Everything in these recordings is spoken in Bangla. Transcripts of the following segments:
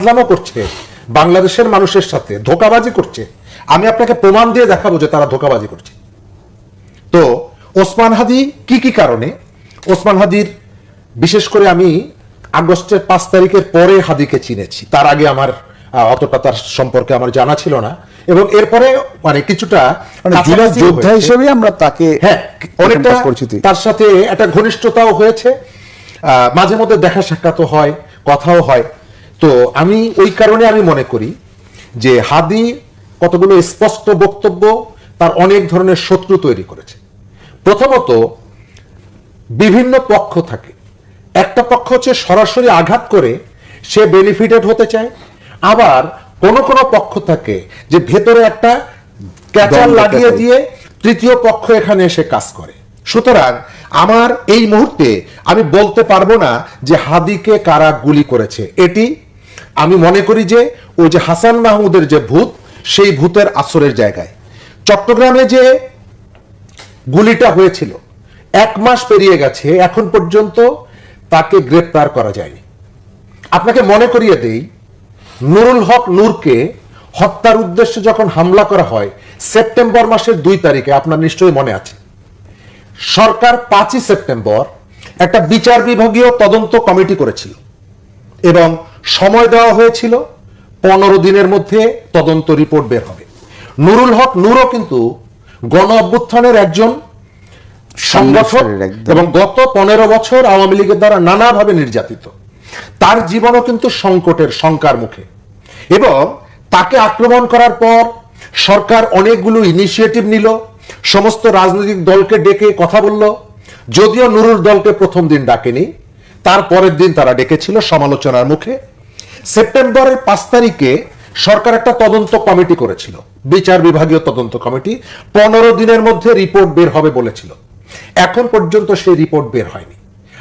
ফাজলামো করছে বাংলাদেশের মানুষের সাথে ধোকাবাজি করছে। আমি আপনাকে প্রমাণ দিয়ে দেখাবো যে তারা ধোকাবাজি করছে। তো ওসমান হাদি কি কি কারণে? ওসমান হাদির বিশেষ করে আমি আগস্টের পাঁচ তারিখের পরে হাদিকে চিনেছি। তার আগে আমার অতটা তার সম্পর্কে আমার জানা ছিল না। এবং এরপরে মানে কিছুটা মানে যোদ্ধা হিসেবে আমরা তাকে হ্যাঁ অনেকটা পরিচিতি। তার সাথে একটা ঘনিষ্ঠতাও হয়েছে। আহ, মাঝে মধ্যে দেখা সাক্ষাৎও হয় কথাও হয়। তো আমি ওই কারণে আমি মনে করি যে হাদি কতগুলো স্পষ্ট বক্তব্য তার অনেক ধরনের শত্রু তৈরি করেছে। প্রথমত বিভিন্ন পক্ষ থাকে। একটা পক্ষ হচ্ছে সরাসরি আঘাত করে সে বেনিফিটেড হতে চায়। আবার কোন কোন পক্ষ থাকে যে ভেতরে একটা ক্যাচার লাগিয়ে দিয়ে তৃতীয় পক্ষ এখানে এসে কাজ করে। সুতরাং আমার এই মুহূর্তে আমি বলতে পারব না যে হাদিকে কারা গুলি করেছে। এটি আমি মনে করি যে ওই যে হাসান মাহমুদের যে ভূত, সেই ভূতের আসরের জায়গায়। চট্টগ্রামে যে গুলিটা হয়েছিল, এক মাস পেরিয়ে গেছে, এখন পর্যন্ত তাকে গ্রেপ্তার করা যায়নি। আপনাকে মনে করিয়ে দেই, নুরুল হক নূরকে হত্যার উদ্দেশ্যে যখন হামলা করা হয়, সেপ্টেম্বর মাসের দুই তারিখে, আপনার নিশ্চয়ই মনে আছে, সরকার পাঁচই সেপ্টেম্বর একটা বিচার বিভাগীয় তদন্ত কমিটি করেছিল এবং সময় দেওয়া হয়েছিল পনেরো দিনের মধ্যে তদন্ত রিপোর্ট বের হবে। নুরুল হক নূরও কিন্তু গণ অভ্যুত্থানের একজন সংগঠক এবং গত পনেরো বছর আওয়ামী লীগের দ্বারা নানাভাবে নির্যাতিত। তার জীবনও কিন্তু সংকটের শঙ্কার মুখে। এবং তাকে আক্রমণ করার পর সরকার অনেকগুলো ইনিশিয়েটিভ নিল সমস্ত রাজনৈতিক দলকে ডেকে কথা বলল যদিও নুরুল দলকে প্রথম দিন ডাকেনি। তার পরের দিন তারা ডেকেছিল সমালোচনার মুখে। সেপ্টেম্বরের পাঁচ তারিখে সরকার একটা তদন্ত কমিটি করেছিল। বিচার বিভাগীয় তদন্ত কমিটি। পনেরো দিনের মধ্যে রিপোর্ট বের হবে বলেছিল। এখন পর্যন্ত সেই রিপোর্ট বের হয়নি।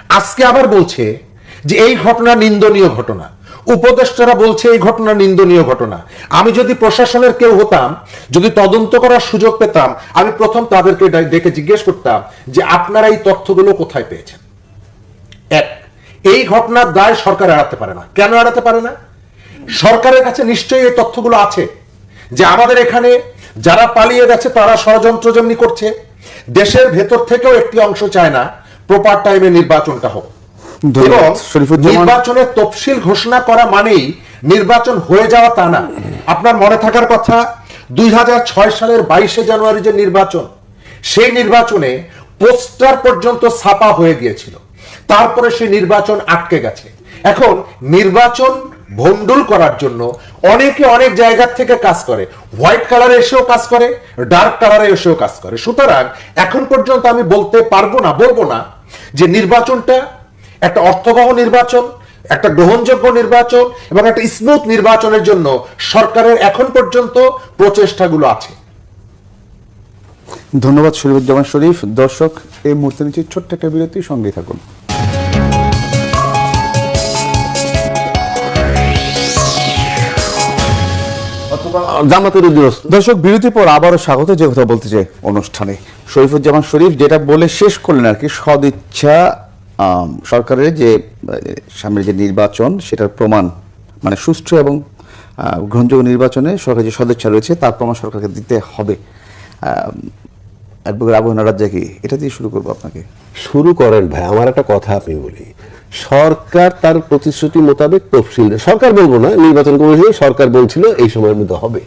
আজকে আবার বলছে যে এই ঘটনা নিন্দনীয় ঘটনা। উপদেষ্টারা বলছে এই ঘটনা নিন্দনীয় ঘটনা। আমি যদি প্রশাসনের কেউ হতাম, যদি তদন্ত করার সুযোগ পেতাম, আমি প্রথম তাদেরকে ডেকে জিজ্ঞেস করতাম যে আপনারা এই তথ্যগুলো কোথায় পেয়েছেন? এক এই ঘটনার দায় সরকার এড়াতে পারে না। কেন এড়াতে পারে না? সরকারের কাছে নিশ্চয়ই এই তথ্যগুলো আছে যে আমাদের এখানে যারা পালিয়ে গেছে তারা ষড়যন্ত্র যেমনি করছে দেশের ভেতর থেকেও একটি অংশ চায় না প্রপার টাইমে নির্বাচনটা হোক। এবং নির্বাচনের তফসিল ঘোষণা করা মানেই নির্বাচন হয়ে যাওয়া তা না। আপনার মনে থাকার কথা দুই হাজার ছয় সালের বাইশে জানুয়ারি যে নির্বাচন সেই নির্বাচনে পোস্টার পর্যন্ত ছাপা হয়ে গিয়েছিল। তারপরে সেই নির্বাচন আটকে গেছে। এখন নির্বাচন ভন্ডুল করার জন্য অনেকে অনেক জায়গা থেকে কাজ করে। হোয়াইট কালারে এসেও কাজ করে, ডার্ক কালারে এসেও কাজ করে। সুতরাং এখন পর্যন্ত আমি বলতে পারব না, বলব না যে নির্বাচনটা একটা অর্থবহ নির্বাচন, একটা গ্রহণযোগ্য নির্বাচন এবং একটা স্মুথ নির্বাচনের জন্য সরকারের এখন পর্যন্ত প্রচেষ্টাগুলো আছে। ধন্যবাদ শরীফুজ্জামান শরীফ। দর্শক, এই মুহূর্তে নিচে ছোট্ট একটা বিরতি সঙ্গে থাকুন। জামাতের উদ্যোগস্থ দর্শক বিরতির পর আবারও স্বাগত যে কথা বলতে চাই। অনুষ্ঠানে শরীফুজ্জামান শরীফ যেটা বলে শেষ করলেন আর কি সদিচ্ছা সরকারের যে সামনে যে নির্বাচন সেটার প্রমাণ মানে সুষ্ঠু এবং গ্রহণযোগ্য নির্বাচনে সরকার যে সদিচ্ছা রয়েছে তার প্রমাণ সরকারকে দিতে হবে। অ্যাডভোকেট আবু রাজ্জাকি এটা দিয়ে শুরু করব আপনাকে? শুরু করেন ভাই আমার একটা কথা আপনি বলি। সরকার তার প্রতিশ্রুতি মোতাবেক তফসিল সরকার বলব না, নির্বাচন কমিশন সরকার বলছিল এই সময়ের মধ্যে হবে।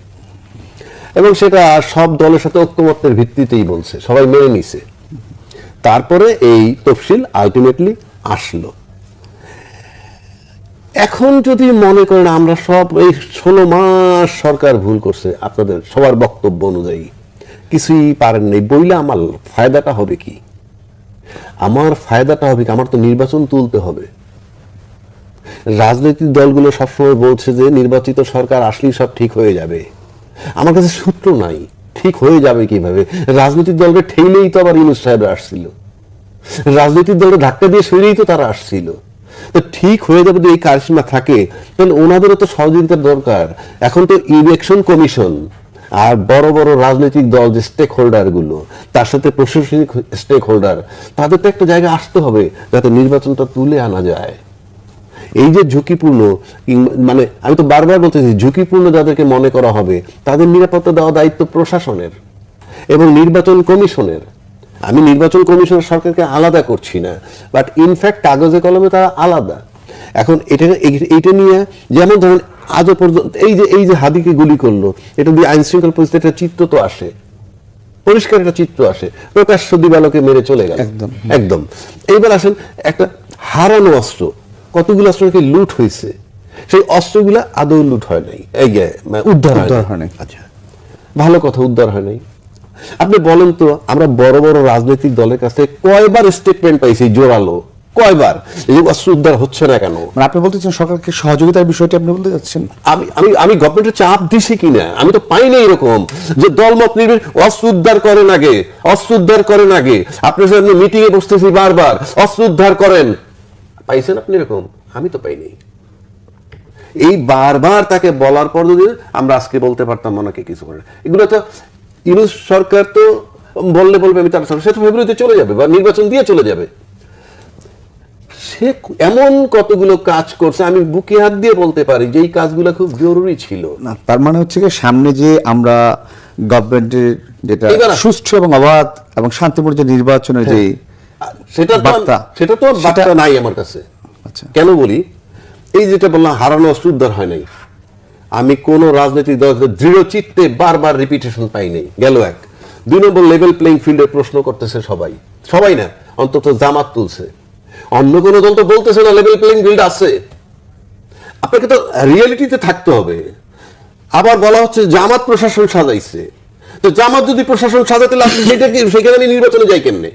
এবং সেটা সব দলের সাথে ঐক্যমত্যের ভিত্তিতেই বলছে, সবাই মেনে নিছে। তারপরে এই তফসিল আলটিমেটলি আসলো। এখন যদি মনে করেন আমরা সব এই ষোলো মাস সরকার ভুল করছে, আপনাদের সবার বক্তব্য অনুযায়ী, কিছুই পারেন নাই, বইলে আমার ফায়দাটা হবে কি? আমার ফায়দাটা হবে আমার তো নির্বাচন তুলতে হবে। রাজনৈতিক দলগুলো সবসময় বলছে যে, নির্বাচিত সরকার আসলেই সব ঠিক হয়ে যাবে। আমার কাছে সূত্র নাই, ঠিক হয়ে যাবে কীভাবে? রাজনৈতিক দলকে ঠেলেই তো আবার ইউনুস সাহেব আসছিল। রাজনৈতিক দলকে ধাক্কা দিয়ে সরিয়েই তো তারা আসছিল। তো ঠিক হয়ে যাবে যদি এই কারিশমা থাকে, তাহলে ওনাদেরও তো সহযোগিতার দরকার। এখন তো ইলেকশন কমিশন আর বড় বড় রাজনৈতিক দল যে স্টেক হোল্ডারগুলো, তার সাথে প্রশাসনিক স্টেক হোল্ডার তাদের তো একটা জায়গায় আসতে হবে যাতে নির্বাচনটা তুলে আনা যায়। এই যে ঝুঁকিপূর্ণ মানে আমি তো বারবার বলতেছি, ঝুঁকিপূর্ণ যাদেরকে মনে করা হবে, তাদের নিরাপত্তা দেওয়া দায়িত্ব প্রশাসনের এবং নির্বাচন কমিশনের। আমি নির্বাচন কমিশনের সরকারকে আলাদা করছি না বাট ইনফ্যাক্ট কাগজে কলমে তারা আলাদা। এখন এটা এইটা নিয়ে যেমন ধরেন আজও পর্যন্ত এই যে এই যে হাদিকে গুলি করল এটা দিয়ে আইন শৃঙ্খলা পরিস্থিতি একটা চিত্র তো আসে। পরিষ্কার একটা চিত্র আসে। প্রকাশ্য দিবালোকে মেরে চলে গেল। একদম। একদম। এইবার আসেন একটা হারানো অস্ত্র কতগুলো অস্ত্র নাকি লুট হয়েছে? সেই অস্ত্রগুলা আদৌ লুট হয় নাই। এই মানে উদ্ধার হয়। হয় নাই। আচ্ছা ভালো কথা উদ্ধার হয় নাই। আপনি বলেন তো আমরা বড় বড় রাজনৈতিক দলের কাছে কয়বার স্টেটমেন্ট পাইছি জোরালো। কয়বার? এই অস্ত্র উদ্ধার হচ্ছে না কেন? মানে আপনি বলতে চাচ্ছেন সরকারকে সহযোগিতার বিষয়টি আপনি বলতে যাচ্ছেন আমি আমি আমি গভর্নমেন্টের চাপ দিছি কিনা আমি তো পাই না এরকম যে দলমত নির্বিশ অস্ত্র উদ্ধার করেন আগে অস্ত্র উদ্ধার করেন আগে। আপনার সামনে মিটিং এ বসতেছি বারবার অস্ত্র উদ্ধার করেন। পাইছেন আপনি এরকম? আমি তো পাইনি। এই বারবার তাকে বলার পর যদি আমরা আজকে বলতে পারতাম ওনাকে কিছু করে। এগুলো তো ইউনুস সরকার তো বললে বলবে আমি তার সে তো ফেব্রুয়ারিতে চলে যাবে বা নির্বাচন দিয়ে চলে যাবে। সে এমন কতগুলো কাজ করছে আমি বুকে হাত দিয়ে বলতে পারি যে এই কাজগুলো খুব জরুরি ছিল। না তার মানে হচ্ছে কি সামনে যে আমরা গভর্নমেন্টের যেটা সুষ্ঠু এবং অবাধ এবং শান্তিপূর্ণ যে নির্বাচনের যে সেটা তো। সেটা তো বার্তা নাই আমার কাছে। আচ্ছা। কেন বলি? এই যেটা বললাম হারানো অস্ত্র উদ্ধার হয় নাই। আমি কোন রাজনৈতিক দল দৃঢ় চিত্তে বারবার রিপিটেশন পাই নাই। গেল এক। দুই নম্বর লেভেল প্লেইং ফিল্ডে প্রশ্ন করতেছে সবাই। সবাই না অন্তত জামাত তুলছে। অন্য কোনো দল তো বলতেছে না লেভেল প্লেইং ফিল্ড আছে। আপনাকে তো রিয়েলিটিতে থাকতে হবে। আবার বলা হচ্ছে জামাত প্রশাসন সাজাইছে। তো জামাত যদি প্রশাসন সাজাতে লাগে সেটা কি সেখানে নির্বাচনে যাই কেমনে?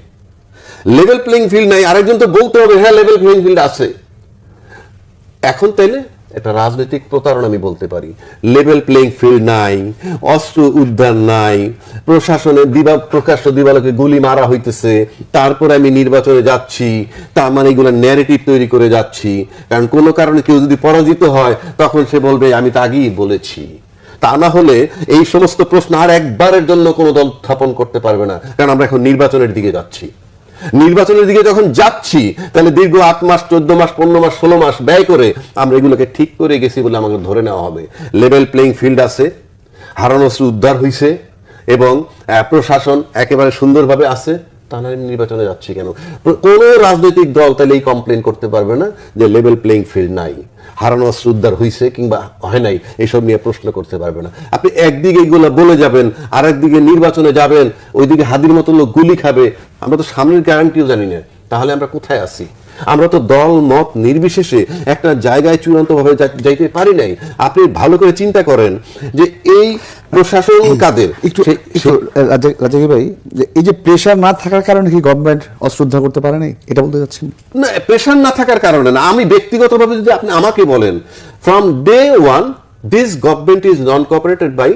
লেভেল প্লেইং ফিল্ড নাই, আরেকজন তো বলতে হবে হ্যাঁ লেভেল প্লেইং ফিল্ড আছে। এখন তাইলে এটা রাজনৈতিক প্রতারণা আমি বলতে পারি। লেভেল প্লেইং ফিল্ড নাই, অস্ত্র উদ্ধার নাই প্রশাসনের দিবা, প্রকাশ্য দিবালোকে গুলি মারা হইতেছে, তারপরে আমি নির্বাচনে যাচ্ছি, তার মানে এগুলো ন্যারেটিভ তৈরি করে যাচ্ছি। কারণ কোনো কারণে কেউ যদি পরাজিত হয়, তখন সে বলবে, আমি তো আগেই বলেছি। তা না হলে এই সমস্ত প্রশ্ন আর একবারের জন্য কোনো দল উত্থাপন করতে পারবে না। কারণ আমরা এখন নির্বাচনের দিকে যাচ্ছি। নির্বাচনের দিকে যখন যাচ্ছি, তাহলে দীর্ঘ আট মাস, চোদ্দ মাস, পনেরো মাস, ষোলো মাস ব্যয় করে আমরা এগুলোকে ঠিক করে গেছি বলে আমাকে ধরে নেওয়া হবে। লেভেল প্লেইং ফিল্ড আছে, হারানো উদ্ধার হয়েছে এবং প্রশাসন একেবারে সুন্দরভাবে আছে। তা না নির্বাচনে যাচ্ছি কেন? কোন রাজনৈতিক দল তাহলে এই কমপ্লেন করতে পারবে না যে লেভেল প্লেইং ফিল্ড নাই, হারানো অস্ত্র উদ্ধার হয়েছে কিংবা হয় নাই, এসব নিয়ে প্রশ্ন করতে পারবে না। আপনি একদিকে এইগুলো বলে যাবেন আর একদিকে নির্বাচনে যাবেন, ওইদিকে হাদির মতো লোক গুলি খাবে, আমরা তো সামনের গ্যারান্টিও জানি না, তাহলে আমরা কোথায় আছি? আমরা তো দল মত নির্বিশেষে একটা জায়গায় চূড়ান্ত ভাবে যাইতে পারি নাই। আপনি ভালো করে চিন্তা করেন যে এই প্রশাসন কাদের? একটু রাজাকি ভাই যে এই যে প্রেশার না থাকার কারণে কি গভর্নমেন্ট অস্ত্র উদ্ধার করতে পারে নাই? এটা বলতে যাচ্ছেন না প্রেশার না থাকার কারণে না। আমি ব্যক্তিগতভাবে যদি আপনি আমাকে বলেন from day one this government is non cooperated by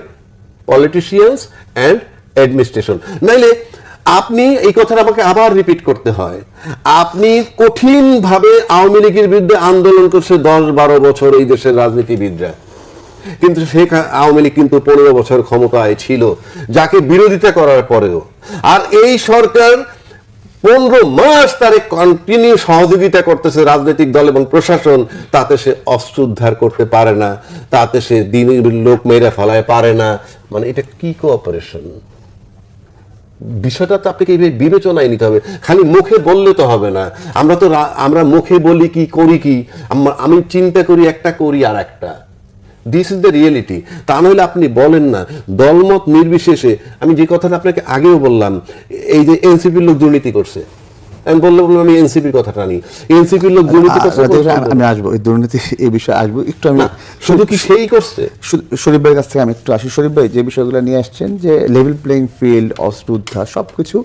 politicians and administration নাইলে আপনি এই কথাটা আমাকে আবার রিপিট করতে হয়। আপনি কঠিনভাবে আওয়ামী লীগের বিরুদ্ধে আন্দোলন করছে দশ বারো বছর এই দেশের রাজনীতিবিদরা। কিন্তু শেখ আওয়ামী লীগ কিন্তু পনেরো বছর ক্ষমতায় ছিল, যাকে বিরোধিতা করার পরেও। আর এই সরকার পনেরো মাস তারে কন্টিনিউ সহযোগিতা করতেছে রাজনৈতিক দল এবং প্রশাসন, তাতে সে অস্ত্র করতে পারে না, তাতে সে দিনের লোক মেরে ফেলায় পারে না। মানে এটা কি কোঅপারেশন বিষয়টা তো আপনাকে বিবেচনায় নিতে হবে। খালি মুখে বললে তো হবে না। আমরা তো আমরা মুখে বলি কি, করি কি, আমি চিন্তা করি একটা, করি আর একটা। দিস ইজ দ্য রিয়েলিটি তা নইলে আপনি বলেন না। দলমত নির্বিশেষে, আমি যে কথাটা আপনাকে আগেও বললাম, এই যে এনসিপির লোক দুর্নীতি করছে। আমি বললাম আমি এনসিপির কথাটা নিই। এনসিপির লোক দুর্নীতি আমি আসব এই দুর্নীতি এই বিষয়ে আসব। একটু আমি শুধু কি সেই করছে? শরীফ ভাইয়ের কাছ থেকে আমি একটু আসি। শরীফ ভাই যে বিষয়গুলো নিয়ে আসছেন যে লেভেল প্লেইং ফিল্ড অস্ত্র উদ্ধার সব কিছু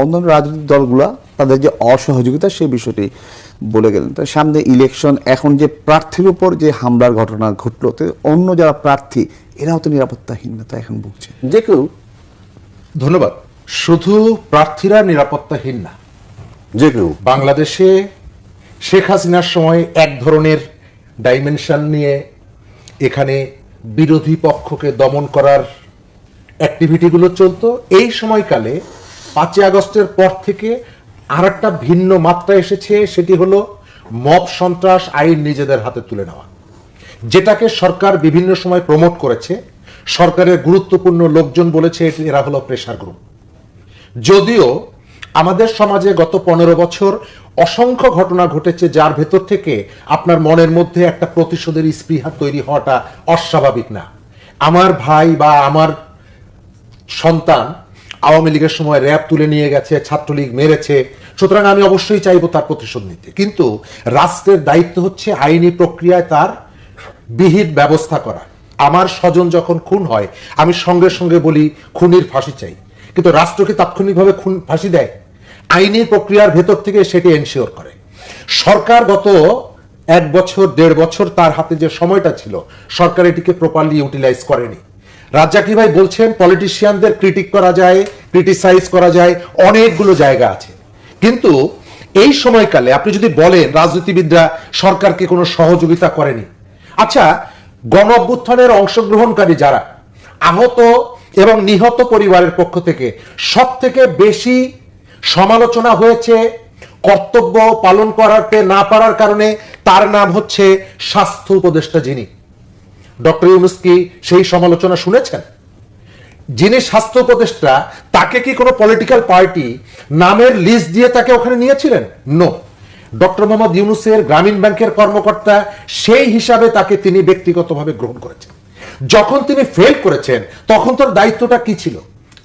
অন্যান্য রাজনৈতিক দলগুলা তাদের যে অসহযোগিতা সেই বিষয়টি বলে গেলেন। তো সামনে ইলেকশন এখন যে প্রার্থীর উপর যে হামলার ঘটনা ঘটলো তো অন্য যারা প্রার্থী এরাও তো নিরাপত্তাহীনতা এখন ভুগছে যে কেউ ধন্যবাদ। শুধু প্রার্থীরা নিরাপত্তাহীন না যে কেউ। বাংলাদেশে শেখ হাসিনার সময় এক ধরনের ডাইমেনশন নিয়ে এখানে বিরোধী পক্ষকে দমন করার অ্যাক্টিভিটিগুলো চলতো। এই সময়কালে পাঁচই আগস্টের পর থেকে আর একটা ভিন্ন মাত্রা এসেছে, সেটি হলো মব সন্ত্রাস আইন নিজেদের হাতে তুলে নেওয়া। যেটাকে সরকার বিভিন্ন সময় প্রমোট করেছে। সরকারের গুরুত্বপূর্ণ লোকজন বলেছে এরা হলো প্রেশার গ্রুপ যদিও আমাদের সমাজে গত পনেরো বছর অসংখ্য ঘটনা ঘটেছে যার ভেতর থেকে আপনার মনের মধ্যে একটা প্রতিশোধের স্পৃহা তৈরি হওয়াটা অস্বাভাবিক না। আমার ভাই বা আমার সন্তান আওয়ামী লীগের সময় র্যাব তুলে নিয়ে গেছে, ছাত্রলীগ মেরেছে, সুতরাং আমি অবশ্যই চাইব তার প্রতিশোধ নিতে। কিন্তু রাষ্ট্রের দায়িত্ব হচ্ছে আইনি প্রক্রিয়ায় তার বিহিত ব্যবস্থা করা। আমার স্বজন যখন খুন হয়, আমি সঙ্গে সঙ্গে বলি, খুনির ফাঁসি চাই। কিন্তু রাষ্ট্রকে তাৎক্ষণিকভাবে খুন, ফাঁসি দেয়। আইনি প্রক্রিয়ার ভেতর থেকে সেটি এনশিওর করে। সরকার গত এক বছর, দেড় বছর তার হাতে যে সময়টা ছিল, সরকার এটিকে প্রপারলি ইউটিলাইজ করেনি। রাজ্জাকি ভাই বলছেন পলিটিশিয়ানদের ক্রিটিক করা যায় ক্রিটিসাইজ করা যায়, অনেকগুলো জায়গা আছে। কিন্তু এই সময়কালে আপনি যদি বলেন, রাজনীতিবিদরা সরকারকে কোনো সহযোগিতা করেনি। আচ্ছা গণ অভ্যুত্থানের অংশগ্রহণকারী যারা, আহত এবং নিহত পরিবারের পক্ষ থেকে সব থেকে বেশি সমালোচনা হয়েছে, কর্তব্য পালন করাতে না পারার কারণে তার নাম হচ্ছে স্বাস্থ্য উপদেষ্টা যিনি। ডক্টর ইউনুস কি সেই সমালোচনা শুনেছেন? যিনি স্বাস্থ্য উপদেষ্টা, তাকে কি কোনো পলিটিক্যাল পার্টি নামের লিস্ট দিয়ে তাকে ওখানে নিয়েছিলেন? নো ডক্টর মোহাম্মদ ইউনুসের গ্রামীণ ব্যাংকের কর্মকর্তা সেই হিসাবে তাকে তিনি ব্যক্তিগতভাবে গ্রহণ করেছেন। যখন তিনি ফেল করেছেন, তখন তোর দায়িত্বটা কি ছিল?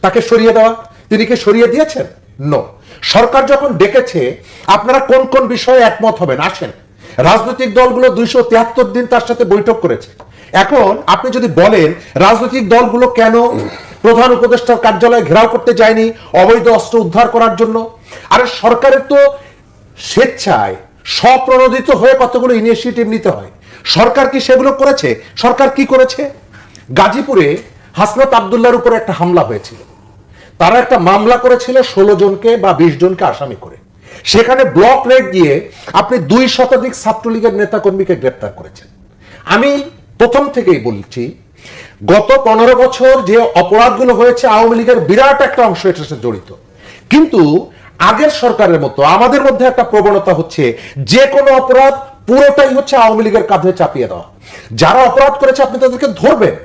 তাকে সরিয়ে দেওয়া? তিনি কি সরিয়ে দিয়েছেন? নো সরকার যখন ডেকেছে, আপনারা কোন কোন বিষয়ে একমত হবেন? আসেন। রাজনৈতিক দলগুলো দুইশো তিয়াত্তর দিন তার সাথে বৈঠক করেছে। এখন আপনি যদি বলেন, রাজনৈতিক দলগুলো কেন প্রধান উপদেষ্টার কার্যালয়ে ঘেরাও করতে যায়নি, অবৈধ অস্ত্র উদ্ধার করার জন্য? আরে, সরকারের তো স্বেচ্ছায় স্বপ্রণোদিত হয়ে কতগুলো ইনিশিয়েটিভ নিতে হয়। সরকার কি সেগুলো করেছে? সরকার কি করেছে? গাজীপুরে হাসনাত আবদুল্লাহর উপর একটা হামলা হয়েছিল। তারা একটা মামলা করেছিল ষোলো জনকে বা বিশ জনকে আসামি করে। সেখানে ব্লক রেড দিয়ে আপনি দুই শতাধিক ছাত্রলীগের নেতাকর্মীকে গ্রেপ্তার করেছেন। আমি প্রথম থেকেই বলছি, গত পনেরো বছর যে অপরাধগুলো হয়েছে, আওয়ামী লীগের বিরাট একটা অংশ এটার সাথে জড়িত। কিন্তু আগের সরকারের মতো আমাদের মধ্যে একটা প্রবণতা হচ্ছে, যে কোনো অপরাধ পুরোটাই হচ্ছে আওয়ামী লীগের কাঁধে চাপিয়ে দেওয়া। যারা অপরাধ করেছে, আপনি তাদেরকে ধরবেন।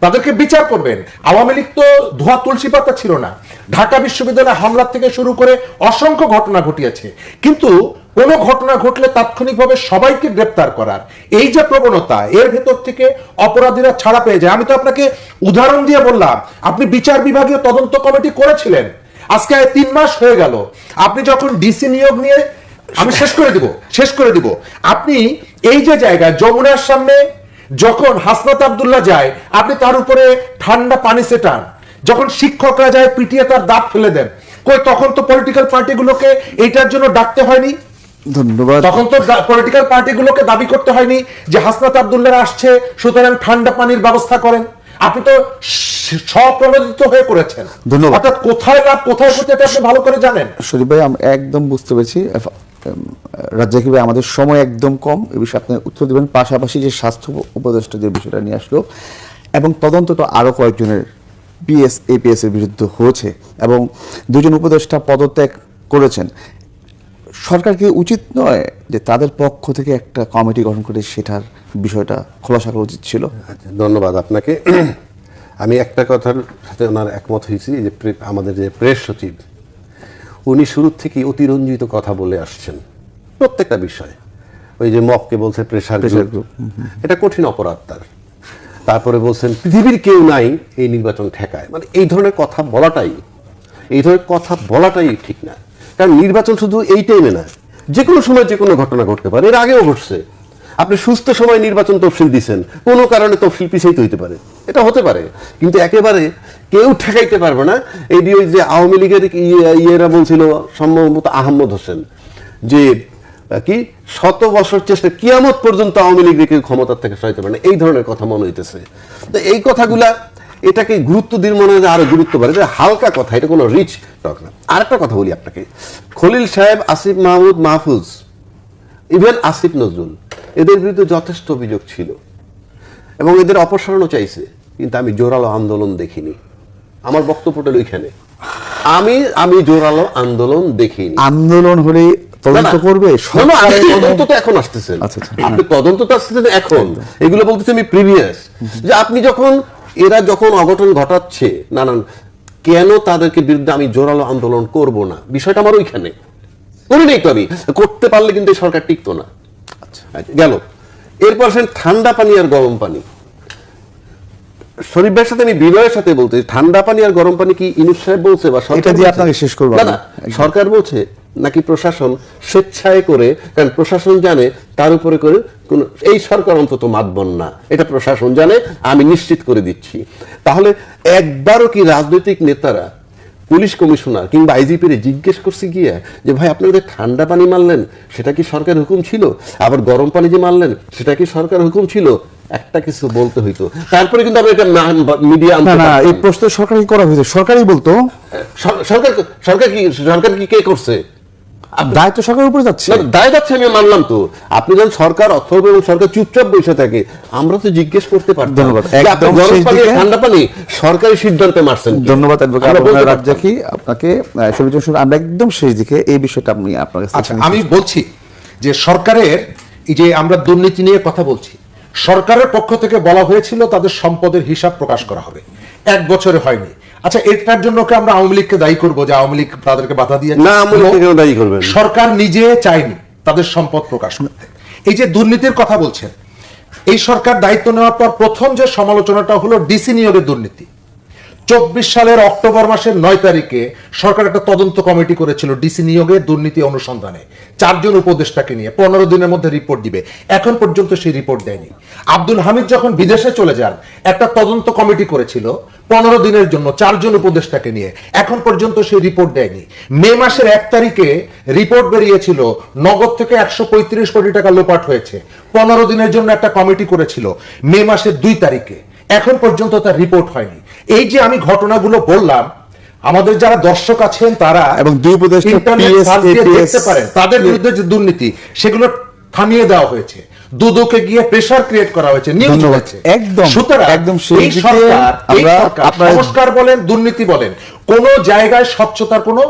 তাদেরকে বিচার করবেন। আওয়ামী লীগ তো ধোয়া তুলসী পাতা ছিল না। ঢাকা বিশ্ববিদ্যালয় হামলা থেকে শুরু করে অসংখ্য ঘটনা ঘটিয়েছে। কিন্তু কোনো ঘটনা ঘটলে তাৎক্ষণিকভাবে সবাইকে গ্রেপ্তার করার। এই যে প্রবণতা, এর ভেতর থেকে অপরাধীরা ছাড়া পেয়ে যায়। আমি তো আপনাকে উদাহরণ দিয়ে বললাম, আপনি বিচার বিভাগীয় তদন্ত কমিটি করেছিলেন। আজকে তিন মাস হয়ে গেল। আপনি যখন ডিসি নিয়োগ নিয়ে আমি শেষ করে দিব, শেষ করে দিব। আপনি এই যে জায়গায়, যমুনার সামনে যখন হাসনাত আবদুল্লাহ যায় আপনি তার উপরে ঠান্ডা পানি সেটান। যখন শিক্ষকরা যায় পিটিয়ে তার দাঁত ফেলে দেন। কই তখন তো পলিটিক্যাল পার্টিগুলোকে এইটার জন্য ডাকতে হয়নি? ধন্যবাদ। তখন তো পলিটিক্যাল পার্টিগুলোকে দাবি করতে হয়নি যে হাসনাত আবদুল্লাহ আসছে সুতরাং ঠান্ডা পানির ব্যবস্থা করেন। আপনি তো স্বপ্রণোদিত হয়ে করেছেন। ধন্যবাদ। অর্থাৎ কোথায় লাভ কোথায় ক্ষতি আপনি ভালো করে জানেন। শরীফ ভাই আমি একদম বুঝতে পেরেছি। রাজ্জাকি ভাই, আমাদের সময় একদম কম, এ বিষয়ে আপনি উত্তর দেবেন। পাশাপাশি যে স্বাস্থ্য উপদেষ্টা যে বিষয়টা নিয়ে আসলো, এবং তদন্ত তো আরও কয়েকজনের পিএস এপিএস এর বিরুদ্ধে হয়েছে, এবং দুজন উপদেষ্টা পদত্যাগ করেছেন। সরকার কি উচিত নয় যে তাদের পক্ষ থেকে একটা কমিটি গঠন করে সেটার বিষয়টা খোলাসা করা উচিত ছিল? ধন্যবাদ আপনাকে। আমি একটা কথার সাথে ওনার একমত হয়েছি যে আমাদের যে প্রেস সচিব উনি শুরুর থেকেই অতিরঞ্জিত কথা বলে আসছেন। প্রত্যেকটা বিষয়ে। ওই যে মককে বলছে প্রেশার গ্রুপ। এটা কঠিন অপরাধ তার। তারপরে বলছেন পৃথিবীর কেউ নাই এই নির্বাচন ঠেকায়। মানে এই ধরনের কথা বলাটাই এই ধরনের কথা বলাটাই ঠিক না। কারণ নির্বাচন শুধু এই টাইমে না যে কোনো সময় যে কোনো ঘটনা ঘটতে পারে। এর আগেও ঘটছে। আপনি সুস্থ সময় নির্বাচন তফসিল দিচ্ছেন কোনো কারণে তফসিল পিছাইতে হইতে পারে। এটা হতে পারে, কিন্তু একেবারে কেউ ঠেকাইতে পারবে না। এই ওই যে আওয়ামী লীগের ইয়ে- ইয়েরা বলছিল, সম্ভবত আহমদ হোসেন, যে কি, শত বছর চেষ্টা, কিয়ামত পর্যন্ত আওয়ামী লীগ কেউ ক্ষমতার থেকে সরাইতে পারে না। এই ধরনের কথা মনে হইতেছে। তো এই কথাগুলা এটাকে গুরুত্ব দিন মনে হয় আরও গুরুত্ব বাড়ে। এটা হালকা কথা, এটা কোনো রিচ টক না। আরেকটা কথা বলি আপনাকে। খলিল সাহেব, আসিফ মাহমুদ মাহফুজ ইভেন আসিফ নজরুল এদের বিরুদ্ধে যথেষ্ট অভিযোগ ছিল। এবং এদের অপসারণও চাইছে। কিন্তু আমি জোরালো আন্দোলন দেখিনি। আমার বক্তব্যটা ওইখানে আমি আমি জোরালো আন্দোলন দেখিনি। আন্দোলন হলে তদন্ত করবে? তদন্ত তো এখন আসতেছেন আচ্ছা, আচ্ছা। আপনি তদন্ত তো আসতেছেন এখন। এগুলো বলতেছি আমি প্রিভিয়াস যে আপনি যখন এরা যখন অঘটন ঘটাচ্ছে নানান কেন তাদেরকে বিরুদ্ধে আমি জোরালো আন্দোলন করব না? বিষয়টা আমার ওইখানে। করি নাই তো আমি। করতে পারলে কিন্তু সরকার টিকতো না। গেল। এরপর আসেন ঠান্ডা পানি আর গরম পানি। শরীফ ভাইয়ের সাথে আমি বিনয়ের সাথে বলতে ঠান্ডা পানি আর গরম পানি কি ইনুস সাহেব বলছে বা এটা দিয়ে বলছে? আপনাকে শেষ করব না সরকার বলছে নাকি প্রশাসন স্বেচ্ছায় করে কারণ প্রশাসন জানে তার উপরে করে কোন এই সরকার অন্তত মাতবন না। এটা প্রশাসন জানে আমি নিশ্চিত করে দিচ্ছি। তাহলে একবারও কি রাজনৈতিক নেতারা পুলিশ কমিশনার কিংবা আইজিপির জিজ্ঞেস করছে গিয়ে যে ভাই আপনাদের ঠান্ডা পানি মারলেন সেটা কি সরকার হুকুম ছিল? আবার গরম পানি যে মারলেন সেটা কি সরকার হুকুম ছিল? একটা কিছু বলতে হইতো। তারপরে কিন্তু আমরা এটা মিডিয়া না না এই প্রশ্ন সরকারই করা হয়েছে। সরকারই বলতো। সরকার সরকার কি সরকার কি কে করছে? দায়িত্ব সরকারের উপরে যাচ্ছে। দায় যাচ্ছে আমি মানলাম তো। আপনি যখন সরকার অর্থ এবং সরকার চুপচাপ বসে থাকে আমরা তো জিজ্ঞেস করতে পারতাম। ঠান্ডা পানি সরকারি সিদ্ধান্তে মারছেন ধন্যবাদ। রাজ্জাকি আপনাকে আমরা একদম শেষ দিকে এই বিষয়টা আমি আপনার কাছে আচ্ছা আমি বলছি যে সরকারের এই যে আমরা দুর্নীতি নিয়ে কথা বলছি সরকারের পক্ষ থেকে বলা হয়েছিল তাদের সম্পদের হিসাব প্রকাশ করা হবে। এক বছরে হয়নি। আচ্ছা এটার জন্য কি আমরা আওয়ামী লীগকে দায়ী করব যে আওয়ামী লীগ তাদেরকে বাধা দিয়ে না, আওয়ামী দায়ী করবেন? সরকার নিজে চায়নি তাদের সম্পদ প্রকাশ করতে এই যে দুর্নীতির কথা বলছেন এই সরকার দায়িত্ব নেওয়ার পর প্রথম যে সমালোচনাটা হলো ডিসি নিয়োগের দুর্নীতি চব্বিশ সালের অক্টোবর মাসের নয় তারিখে সরকার একটা তদন্ত কমিটি করেছিল ডিসি নিয়োগের দুর্নীতি অনুসন্ধানে। চারজন উপদেষ্টাকে নিয়ে পনেরো দিনের মধ্যে রিপোর্ট দিবে। এখন পর্যন্ত সেই রিপোর্ট দেয়নি। আব্দুল হামিদ যখন বিদেশে চলে যান, একটা তদন্ত কমিটি করেছিল পনেরো দিনের জন্য চারজন উপদেষ্টাকে নিয়ে। এখন পর্যন্ত সেই রিপোর্ট দেয়নি। মে মাসের এক তারিখে রিপোর্ট বেরিয়েছিল, নগদ থেকে একশো পঁয়ত্রিশ কোটি টাকা লোপাট হয়েছে। পনেরো দিনের জন্য একটা কমিটি করেছিল মে মাসের দুই তারিখে। এখন পর্যন্ত তার রিপোর্ট হয়নি। এই যে আমি ঘটনাগুলো বললাম আমাদের যারা দর্শক আছেন তারা এবং দুই উপদেষ্টা দেখতে পারেন। তাদের বিরুদ্ধে যে দুর্নীতি সেগুলো থামিয়ে দেওয়া হয়েছে। দুদকে গিয়ে প্রেসার ক্রিয়েট করা হয়েছে ধন্যবাদ। হয়েছে একদম, সুতরাং একদম সেই এই সরকার সংস্কার বলেন দুর্নীতি বলেন কোন জায়গায় স্বচ্ছতার কোনো